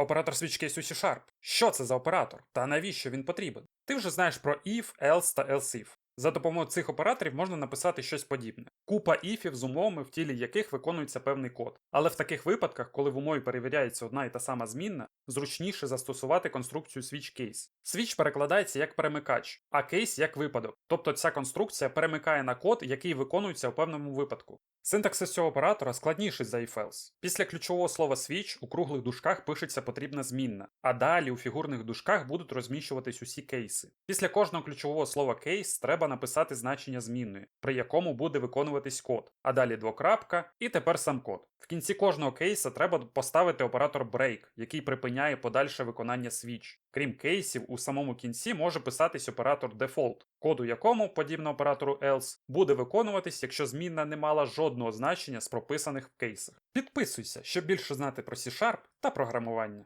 Оператор switch case у C-Sharp. Що це за оператор? Та навіщо він потрібен? Ти вже знаєш про if, else та else if. За допомогою цих операторів можна написати щось подібне. Купа іфів з умовами, в тілі яких виконується певний код. Але в таких випадках, коли в умові перевіряється одна і та сама змінна, зручніше застосувати конструкцію switch case. Switch перекладається як перемикач, а case як випадок. Тобто ця конструкція перемикає на код, який виконується у певному випадку. Синтаксис цього оператора складніший за if-else. Після ключового слова switch у круглих дужках пишеться потрібна змінна, а далі у фігурних дужках будуть розміщуватись усі кейси. Після кожного ключового слова кейс написати значення змінної, при якому буде виконуватись код, а далі двокрапка і тепер сам код. В кінці кожного кейса треба поставити оператор break, який припиняє подальше виконання switch. Крім кейсів, у самому кінці може писатись оператор default, коду якому, подібно оператору else, буде виконуватись, якщо змінна не мала жодного значення з прописаних в кейсах. Підписуйся, щоб більше знати про C-Sharp та програмування.